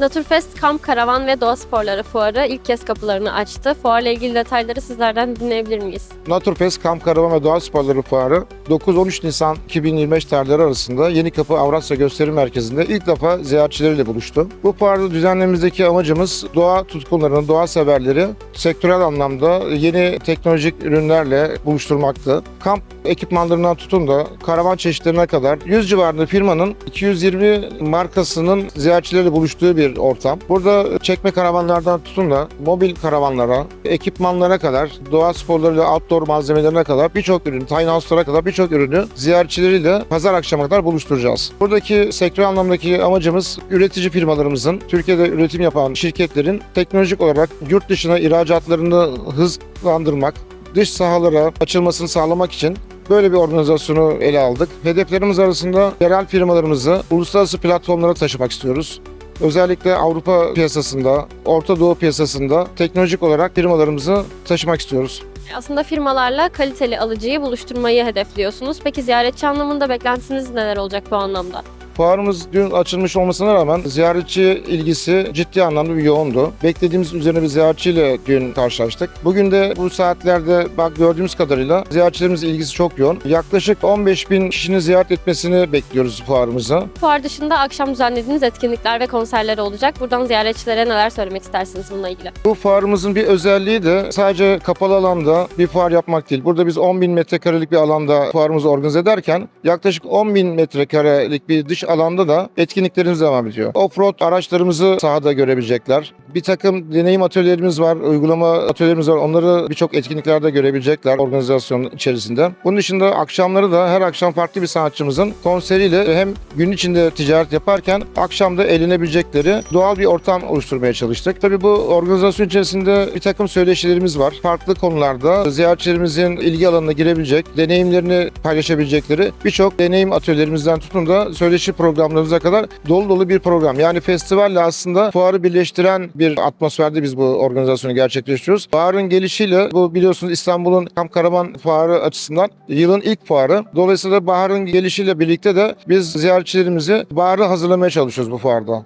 Naturfest Kamp Karavan ve Doğa Sporları Fuarı ilk kez kapılarını açtı. Fuarla ilgili detayları sizlerden dinleyebilir miyiz? Naturfest Kamp Karavan ve Doğa Sporları Fuarı 9-13 Nisan 2025 tarihleri arasında Yenikapı Avrasya Gösteri Merkezi'nde ilk defa ziyaretçileriyle buluştu. Bu fuarda düzenlememizdeki amacımız doğa tutkunlarını, doğa severleri sektörel anlamda yeni teknolojik ürünlerle buluşturmaktı. Kamp ekipmanlarından tutun da karavan çeşitlerine kadar 100 civarında firmanın 220 markasının ziyaretçileriyle buluştuğu bir ortam. Burada çekme karavanlardan tutun da mobil karavanlara, ekipmanlara kadar, doğa sporlarıyla outdoor malzemelerine kadar birçok ürün, tiny house'lara kadar birçok ürünü ziyaretçileriyle pazar akşamına kadar buluşturacağız. Buradaki sektör anlamdaki amacımız üretici firmalarımızın, Türkiye'de üretim yapan şirketlerin teknolojik olarak yurt dışına ihracatlarını hızlandırmak, dış sahalara açılmasını sağlamak için böyle bir organizasyonu ele aldık. Hedeflerimiz arasında yerel firmalarımızı uluslararası platformlara taşımak istiyoruz. Özellikle Avrupa piyasasında, Orta Doğu piyasasında teknolojik olarak firmalarımızı taşımak istiyoruz. Aslında firmalarla kaliteli alıcıyı buluşturmayı hedefliyorsunuz. Peki ziyaretçi anlamında beklentiniz neler olacak bu anlamda? Fuarımız dün açılmış olmasına rağmen ziyaretçi ilgisi ciddi anlamda bir yoğundu. Beklediğimiz üzerine bir ziyaretçiyle dün karşılaştık. Bugün de bu saatlerde bak gördüğümüz kadarıyla ziyaretçilerimizin ilgisi çok yoğun. Yaklaşık 15 bin kişinin ziyaret etmesini bekliyoruz fuarımıza. Fuar dışında akşam düzenlediğiniz etkinlikler ve konserler olacak. Buradan ziyaretçilere neler söylemek istersiniz bununla ilgili? Bu fuarımızın bir özelliği de sadece kapalı alanda bir fuar yapmak değil. Burada biz 10 bin metrekarelik bir alanda fuarımızı organize ederken yaklaşık 10 bin metrekarelik bir dış alanda da etkinliklerimiz devam ediyor. Offroad araçlarımızı sahada görebilecekler. Bir takım deneyim atölyelerimiz var, uygulama atölyelerimiz var. Onları birçok etkinliklerde görebilecekler organizasyon içerisinde. Bunun dışında akşamları da her akşam farklı bir sanatçımızın konseriyle hem gün içinde ticaret yaparken akşamda eğlenebilecekleri doğal bir ortam oluşturmaya çalıştık. Tabii bu organizasyon içerisinde bir takım söyleşilerimiz var. Farklı konularda ziyaretçilerimizin ilgi alanına girebilecek, deneyimlerini paylaşabilecekleri birçok deneyim atölyelerimizden tutun da söyleşi programlarımıza kadar dolu dolu bir program. Yani festivalle aslında fuarı birleştiren bir atmosferde biz bu organizasyonu gerçekleştiriyoruz. Fuarın gelişiyle bu biliyorsunuz İstanbul'un Kamp Karavan Fuarı açısından yılın ilk fuarı. Dolayısıyla baharın gelişiyle birlikte de biz ziyaretçilerimizi baharı hazırlamaya çalışıyoruz bu fuarda.